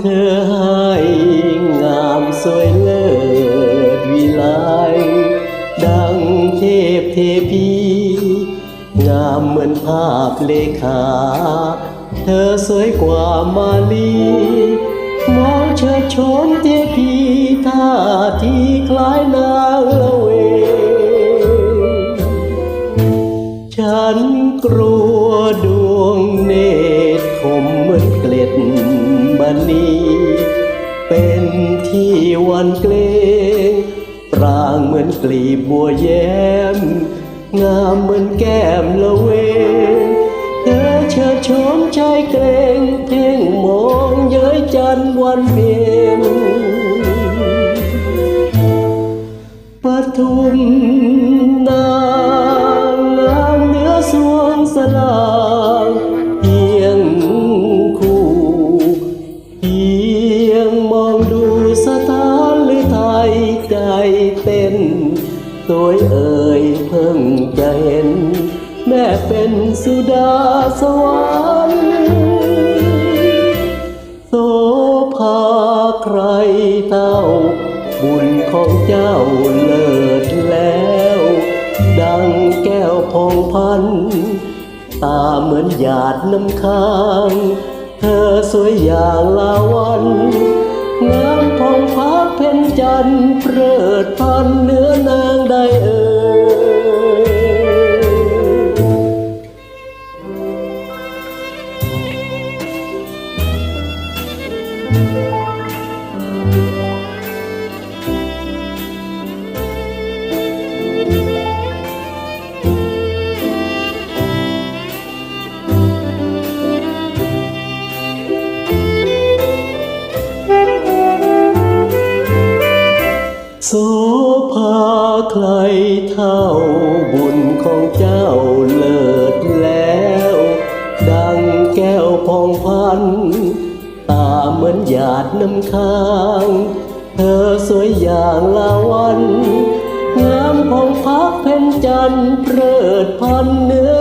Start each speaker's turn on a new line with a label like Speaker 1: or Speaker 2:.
Speaker 1: เธอให้งามสวยเลิศวิไลดังเทพเทพีงามเหมือนภาพเลขา เธอสวยกว่ามาลีมองเชิดชมเทพีท่าที่คล้ายนางละเว ฉันกลัวดวงเน เกล็ดบันนีเป็นที่วันเกรงปรางเหมือนกลีบบัวแย้ม งามเหมือนแก้มละเวงเธอเชิดชมชายเกรงเพ่งมองเย้ยจันวันเพ็ญปทุม โดยเอ่ยเพิ่งจะเห็น แม่เป็นสุดาสวรรค์โสภาใครเท่า บุญของเจ้าเลิศแล้ว ดังแก้วพองพัน ตาเหมือนหยาดน้ำค้าง เธอสวยอย่างลาวัน จันทร์เปิดพันเนื้อนางได้เอ่ย ใครเท่าบุญของเจ้าเลิศแล้ว ดังแก้วพองพัน ตาเหมือนหยาดน้ำค้าง เธอสวยอย่างลาวัน งามพองพักเพ็ญจันทร์เปิดพันเนื้อ